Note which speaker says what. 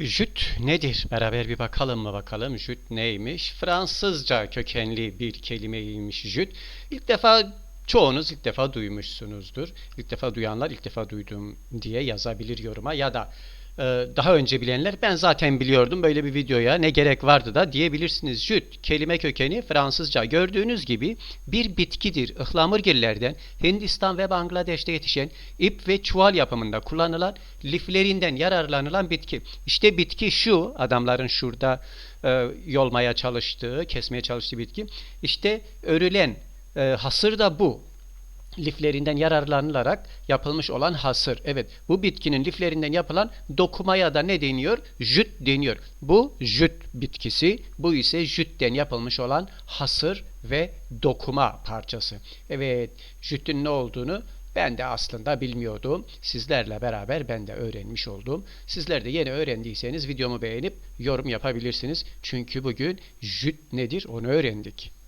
Speaker 1: Jüt nedir? Beraber bir bakalım mı bakalım. Jüt neymiş? Fransızca kökenli bir kelimeymiş jüt. İlk defa çoğunuz ilk defa duymuşsunuzdur. İlk defa duyanlar ilk defa duydum diye yazabilir yoruma ya da daha önce bilenler ben zaten biliyordum böyle bir videoya ne gerek vardı da diyebilirsiniz. Jüt kelime kökeni Fransızca gördüğünüz gibi bir bitkidir. Ihlamurgillerden Hindistan ve Bangladeş'te yetişen ip ve çuval yapımında kullanılan liflerinden yararlanılan bitki. İşte bitki şu adamların şurada e, yolmaya çalıştığı, kesmeye çalıştığı bitki. İşte örülen e, hasır da bu liflerinden yararlanılarak yapılmış olan hasır. Evet, bu bitkinin liflerinden yapılan dokumaya da ne deniyor? Jüt deniyor. Bu jüt bitkisi, bu ise jütten yapılmış olan hasır ve dokuma parçası. Evet, jütün ne olduğunu ben de aslında bilmiyordum. Sizlerle beraber ben de öğrenmiş oldum. Sizler de yeni öğrendiyseniz videomu beğenip yorum yapabilirsiniz. Çünkü bugün jüt nedir onu öğrendik.